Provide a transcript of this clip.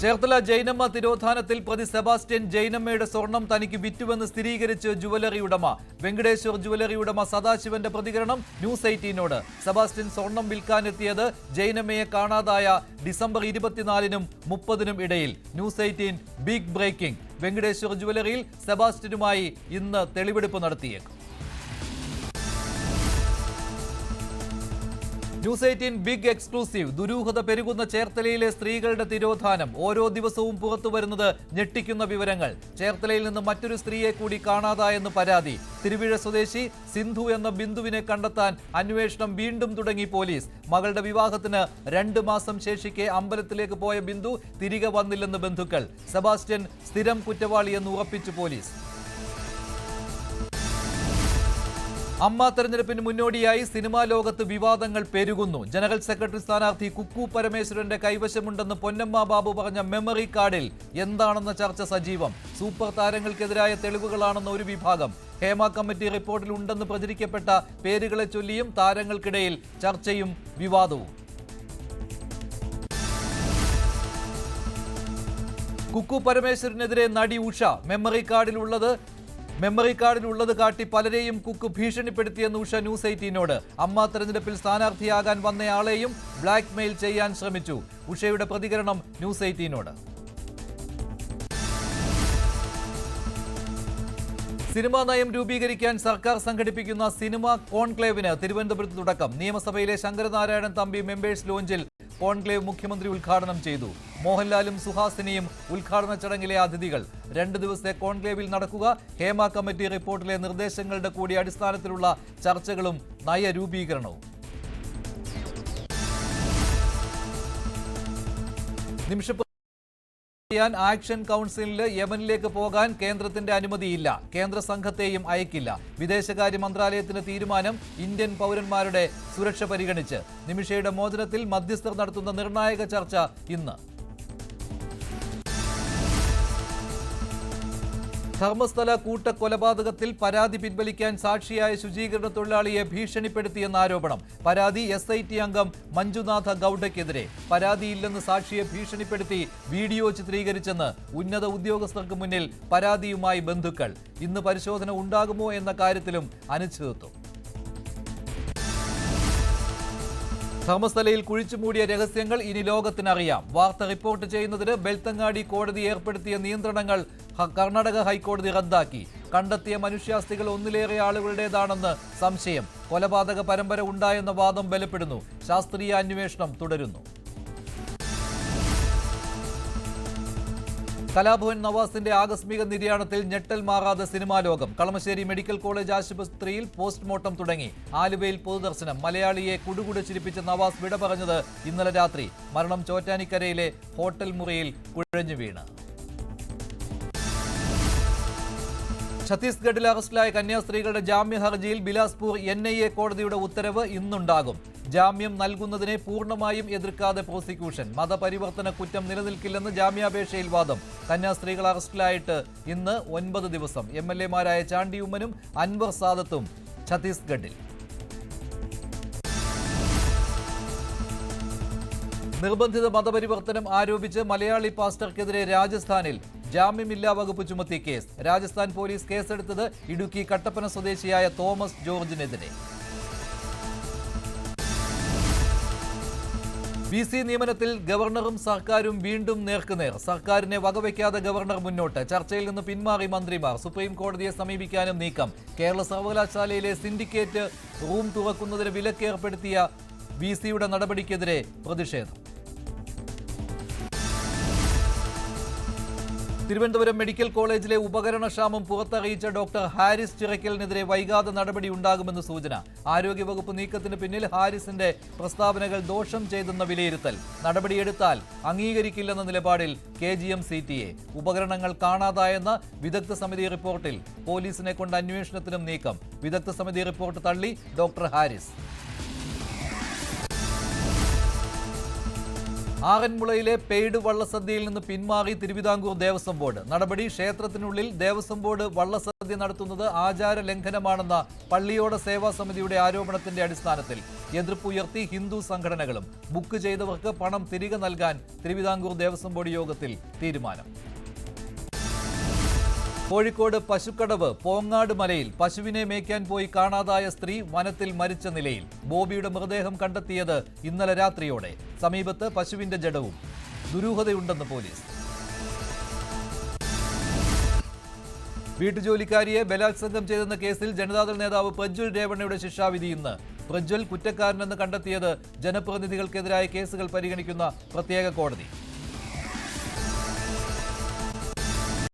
ചേർത്തല ജൈനമ്മ തിരോധാനത്തിൽ പ്രതി സെബാസ്റ്റ്യൻ ജൈനമ്മയുടെ സ്വർണം തനിക്ക് വിറ്റുവെന്ന് സ്ഥിരീകരിച്ച് ജുവലറി ഉടമ. വെങ്കടേശ്വർ ജുവലറി ഉടമ സദാശിവന്റെ പ്രതികരണം ന്യൂസ് എയ്റ്റീനോട്. സെബാസ്റ്റ്യൻ സ്വർണം വിൽക്കാനെത്തിയത് ജൈനമ്മയെ കാണാതായ ഡിസംബർ ഇരുപത്തിനാലിനും മുപ്പതിനും ഇടയിൽ. News Eighteen big breaking. Venkateshwar ജുവലറിയിൽ സെബാസ്റ്റ്യനുമായി ഇന്ന് തെളിവെടുപ്പ് നടത്തിയേക്കും. News Eighteen big exclusive. ദുരൂഹത പെരുകുന്ന ചേർത്തലയിലെ സ്ത്രീകളുടെ തിരോധാനം. ഓരോ ദിവസവും പുറത്തു വരുന്നത് ഞെട്ടിക്കുന്ന വിവരങ്ങൾ. ചേർത്തലയിൽ നിന്ന് മറ്റൊരു സ്ത്രീയെ കൂടി കാണാതായെന്ന് പരാതി. തിരുവിഴ സ്വദേശി സിന്ധു എന്ന ബിന്ദുവിനെ കണ്ടെത്താൻ അന്വേഷണം വീണ്ടും തുടങ്ങി പോലീസ്. മകളുടെ വിവാഹത്തിന് രണ്ട് മാസം ശേഷിക്കെ അമ്പലത്തിലേക്ക് പോയ ബിന്ദു തിരികെ വന്നില്ലെന്ന് ബന്ധുക്കൾ. സെബാസ്റ്റ്യൻ സ്ഥിരം കുറ്റവാളിയെന്ന് ഉറപ്പിച്ചു പോലീസ്. അമ്മ തെരഞ്ഞെടുപ്പിന് മുന്നോടിയായി സിനിമാ ലോകത്ത് വിവാദങ്ങൾ പെരുകുന്നു. ജനറൽ സെക്രട്ടറി സ്ഥാനാർത്ഥി കുക്കു പരമേശ്വരന്റെ കൈവശമുണ്ടെന്ന് പൊന്നമ്മ ബാബു പറഞ്ഞ മെമ്മറി കാർഡിൽ എന്താണെന്ന ചർച്ച സജീവം. സൂപ്പർ താരങ്ങൾക്കെതിരായ തെളിവുകളാണെന്ന ഒരു വിഭാഗം. ഹേമ കമ്മിറ്റി റിപ്പോർട്ടിൽ ഉണ്ടെന്ന് പ്രചരിക്കപ്പെട്ട പേരുകളെ ചൊല്ലിയും താരങ്ങൾക്കിടയിൽ ചർച്ചയും വിവാദവും. കുക്കു പരമേശ്വരനെതിരെ നടി ഉഷ മെമ്മറി കാർഡിൽ ഉള്ളത് മെമ്മറി കാർഡിൽ ഉള്ളത് കാട്ടി പലരെയും കുക്ക് ഭീഷണിപ്പെടുത്തിയെന്ന് ഉഷ ന്യൂസ് എയ്റ്റീനോട്. അമ്മ തെരഞ്ഞെടുപ്പിൽ സ്ഥാനാർത്ഥിയാകാൻ വന്നയാളെയും ബ്ലാക്ക് മെയിൽ ചെയ്യാൻ ശ്രമിച്ചു. ഉഷയുടെ പ്രതികരണം ന്യൂസ് എയ്റ്റീനോട്. സിനിമാ നയം രൂപീകരിക്കാൻ സർക്കാർ സംഘടിപ്പിക്കുന്ന സിനിമ കോൺക്ലേവിന് തിരുവനന്തപുരത്ത് തുടക്കം. നിയമസഭയിലെ ശങ്കരനാരായണൻ തമ്പി മെമ്പേഴ്സ് ലോഞ്ചിൽ കോൺക്ലേവ് മുഖ്യമന്ത്രി ഉദ്ഘാടനം ചെയ്തു. മോഹൻലാലും സുഹാസിനിയും ഉദ്ഘാടന ചടങ്ങിലെ അതിഥികൾ. രണ്ട് ദിവസത്തെ കോൺക്ലേവിൽ നടക്കുക ഹേമ കമ്മിറ്റി റിപ്പോർട്ടിലെ നിർദ്ദേശങ്ങളുടെ കൂടി അടിസ്ഥാനത്തിലുള്ള ചർച്ചകളും നയരൂപീകരണവും. നിമിഷ ചെയ്യാൻ ആക്ഷൻ കൗൺസിലിന് യമനിലേക്ക് പോകാൻ കേന്ദ്രത്തിന്റെ അനുമതിയില്ല. കേന്ദ്ര സംഘത്തെയും അയക്കില്ല. വിദേശകാര്യ മന്ത്രാലയത്തിന്റെ തീരുമാനം ഇന്ത്യൻ പൗരന്മാരുടെ സുരക്ഷ പരിഗണിച്ച്. നിമിഷയുടെ മോചനത്തിൽ മധ്യസ്ഥർ നടത്തുന്ന നിർണായക ചർച്ച ഇന്ന്. ധർമ്മസ്ഥല കൂട്ടക്കൊലപാതകത്തിൽ പരാതി പിൻവലിക്കാൻ സാക്ഷിയായ ശുചീകരണ തൊഴിലാളിയെ ഭീഷണിപ്പെടുത്തിയെന്ന ആരോപണം. പരാതി എസ് ഐ ടി അംഗം മഞ്ജുനാഥ ഗൌഡയ്ക്കെതിരെ. പരാതിയില്ലെന്ന് സാക്ഷിയെ ഭീഷണിപ്പെടുത്തി വീഡിയോ ചിത്രീകരിച്ചെന്ന് ഉന്നത ഉദ്യോഗസ്ഥർക്ക് മുന്നിൽ പരാതിയുമായി ബന്ധുക്കൾ. ഇന്ന് പരിശോധന ഉണ്ടാകുമോ എന്ന കാര്യത്തിലും അനിശ്ചിതത്വം. ധർമ്മസ്ഥലയിൽ കുഴിച്ചുമൂടിയ രഹസ്യങ്ങൾ ഇനി ലോകത്തിനറിയാം. വാർത്ത റിപ്പോർട്ട് ചെയ്യുന്നതിന് ബെൽത്തങ്ങാടി കോടതി ഏർപ്പെടുത്തിയ നിയന്ത്രണങ്ങൾ കർണാടക ഹൈക്കോടതി റദ്ദാക്കി. കണ്ടെത്തിയ മനുഷ്യാസ്ഥികൾ ഒന്നിലേറെ ആളുകളുടേതാണെന്ന് സംശയം. കൊലപാതക പരമ്പര ഉണ്ടായെന്ന വാദം ബലപ്പെടുന്നു. ശാസ്ത്രീയ അന്വേഷണം തുടരുന്നു. കലാഭവൻ നവാസിന്റെ ആകസ്മിക നിര്യാണത്തിൽ ഞെട്ടൽ മാറാതെ സിനിമാ ലോകം. കളമശ്ശേരി മെഡിക്കൽ കോളേജ് ആശുപത്രിയിൽ പോസ്റ്റ്മോർട്ടം തുടങ്ങി. ആലുവയിൽ പൊതുദർശനം. മലയാളിയെ കുടുകുട ചിരിപ്പിച്ച നവാസ് വിട പറഞ്ഞത് ഇന്നലെ രാത്രി. മരണം ചോറ്റാനിക്കരയിലെ ഹോട്ടൽ മുറിയിൽ കുഴഞ്ഞു വീണ്. ഛത്തീസ്ഗഡിൽ അറസ്റ്റിലായ കന്യാസ്ത്രീകളുടെ ജാമ്യ ഹർജിയിൽ ബിലാസ്പൂർ എൻ ഐ എ കോടതിയുടെ ഉത്തരവ് ഇന്നുണ്ടാകും. ജാമ്യം നൽകുന്നതിനെ പൂർണമായും എതിർക്കാതെ പ്രോസിക്യൂഷൻ. മതപരിവർത്തന കുറ്റം നിലനിൽക്കില്ലെന്ന് ജാമ്യാപേക്ഷയിൽ വാദം. കന്യാസ്ത്രീകൾ അറസ്റ്റിലായിട്ട് ഇന്ന് ഒൻപത് ദിവസം. എം എൽ എമാരായ ചാണ്ടിയുമ്മനും അൻവർ സാദത്തും ഛത്തീസ്ഗഡിൽ. നിർബന്ധിത മതപരിവർത്തനം ആരോപിച്ച് മലയാളി പാസ്റ്റർക്കെതിരെ രാജസ്ഥാനിൽ ജാമ്യമില്ലാ വകുപ്പ് ചുമത്തി കേസ്. രാജസ്ഥാൻ പോലീസ് കേസെടുത്തത് ഇടുക്കി കട്ടപ്പന സ്വദേശിയായ തോമസ് ജോർജിനെതിരെ. വി സി നിയമനത്തിൽ ഗവർണറും സർക്കാരും വീണ്ടും നേർക്കുനേർ. സർക്കാരിനെ വകവയ്ക്കാതെ ഗവർണർ മുന്നോട്ട്. ചർച്ചയിൽ നിന്ന് പിന്മാറി മന്ത്രിമാർ. സുപ്രീം കോടതിയെ സമീപിക്കാനും നീക്കം. കേരള സർവകലാശാലയിലെ സിൻഡിക്കേറ്റ് റൂം തുറക്കുന്നതിന് വിലക്കേർപ്പെടുത്തിയ വി സിയുടെ നടപടിക്കെതിരെ പ്രതിഷേധം. തിരുവനന്തപുരം മെഡിക്കൽ കോളേജിലെ ഉപകരണക്ഷാമം പുറത്തറിയിച്ച ഡോക്ടർ ഹാരിസ് ചിറക്കലിനെതിരെ വൈകാതെ നടപടി ഉണ്ടാകുമെന്ന് സൂചന. ആരോഗ്യവകുപ്പ് നീക്കത്തിന് പിന്നിൽ ഹാരിസിന്റെ പ്രസ്താവനകൾ ദോഷം ചെയ്തെന്ന വിലയിരുത്തൽ. നടപടിയെടുത്താൽ അംഗീകരിക്കില്ലെന്ന നിലപാടിൽ K G M C T A. ഉപകരണങ്ങൾ കാണാതായെന്ന വിദഗ്ധ സമിതി റിപ്പോർട്ടിൽ പോലീസിനെ കൊണ്ട് അന്വേഷണത്തിനും നീക്കം. വിദഗ്ധ സമിതി റിപ്പോർട്ട് തള്ളി ഡോക്ടർ ഹാരിസ്. ആറന്മുളയിലെ പെയ്ഡ് വള്ളസദ്യയിൽ നിന്ന് പിന്മാറി തിരുവിതാംകൂർ ദേവസ്വം ബോർഡ്. നടപടി ക്ഷേത്രത്തിനുള്ളിൽ ദേവസ്വം ബോർഡ് വള്ളസദ്യ സദ്യ നടത്തുന്നത് ആചാര ലംഘനമാണെന്ന പള്ളിയോട സേവാ സമിതിയുടെ ആരോപണത്തിന്റെ അടിസ്ഥാനത്തിൽ. എതിർപ്പുയർത്തി ഹിന്ദു സംഘടനകളും ബുക്ക് ചെയ്തവർക്ക് പണം തിരികെ നൽകാൻ തിരുവിതാംകൂർ ദേവസ്വം ബോർഡ് യോഗത്തിൽ തീരുമാനം. കോഴിക്കോട് പശുക്കടവ് പോങ്ങാട് മലയിൽ പശുവിനെ മേയ്ക്കാൻ പോയി കാണാതായ സ്ത്രീ വനത്തിൽ മരിച്ച നിലയിൽ. ബോബിയുടെ മൃതദേഹം കണ്ടെത്തിയത് ഇന്നലെ രാത്രിയോടെ. സമീപത്ത് പശുവിന്റെ ജഡവും. ദുരൂഹതയുണ്ടെന്ന് പോലീസ്. വീട്ടുജോലിക്കാരിയെ ബലാത്സംഗം ചെയ്തെന്ന കേസിൽ ജനതാദൾ നേതാവ് പ്രജ്വൽ രേവണ്ണയുടെ ശിക്ഷാവിധി ഇന്ന്. പ്രജ്വൽ കുറ്റക്കാരനെന്ന് കണ്ടെത്തിയത് ജനപ്രതിനിധികൾക്കെതിരായ കേസുകൾ പരിഗണിക്കുന്ന പ്രത്യേക കോടതി.